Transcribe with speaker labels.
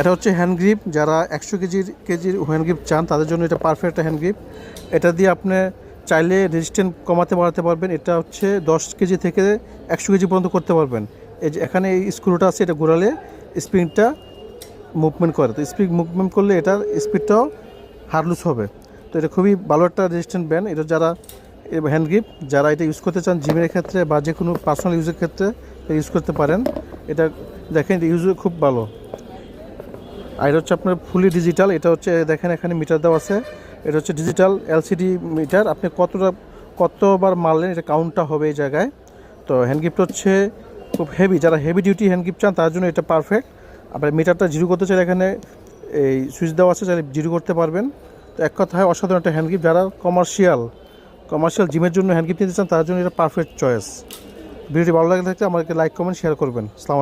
Speaker 1: এটা হচ্ছে hand grip যারা একশো কেজির কেজির হ্যান্ড গ্রিপ চান, তাদের জন্য এটা পারফেক্ট একটা হ্যান্ড গ্রিপ এটা দিয়ে আপনি চাইলে রেজিস্ট্যান্ট কমাতে, বাড়াতে পারবেন। এটা হচ্ছে দশ কেজি থেকে একশো কেজি পর্যন্ত করতে পারবেন। এই যে এখানে এই স্ক্রুটা আছে, এটা ঘোরালে স্প্রিংটা মুভমেন্ট করে। তো স্প্রিং মুভমেন্ট করলে এটার স্পিডটাও হারলুস হবে। তো এটা খুবই ভালো একটা রেজিস্ট্যান্ট ব্যান্ড এটা যারা হ্যান্ড গ্রিপ যারা এটা ইউজ করতে চান জিমের ক্ষেত্রে বা যে কোনো পার্সোনাল ইউজের ক্ষেত্রে ইউজ করতে পারেন। এটা দেখেন ইউজ খুব ভালো। আর এটা হচ্ছে আপনার ফুলি ডিজিটাল, এটা হচ্ছে, দেখেন এখানে মিটার দেওয়া আছে, এটা হচ্ছে ডিজিটাল এলসিডি মিটার, আপনি কতটা, কতবার মারলেন, এটা কাউন্টটা হবে এই জায়গায়। তো হ্যান্ড গিফট হচ্ছে খুব হেভি যারা হেভি ডিউটি হ্যান্ড গিফট চান, তার জন্য এটা পারফেক্ট আপনার মিটারটা জিরো করতে চাইলে এখানে এই সুইচ দেওয়া আছে, চাইলে জিরো করতে পারবেন। তো এক কথায় অসাধারণ একটা হ্যান্ড গিফট যারা কমার্শিয়াল কমার্শিয়াল জিমের জন্য হ্যান্ড গিফট নিতে চান, তার জন্য এটা পারফেক্ট চয়েস ভিডিওটি ভালো লাগে থাকলে আমাকে লাইক কমেন্ট শেয়ার করবেন।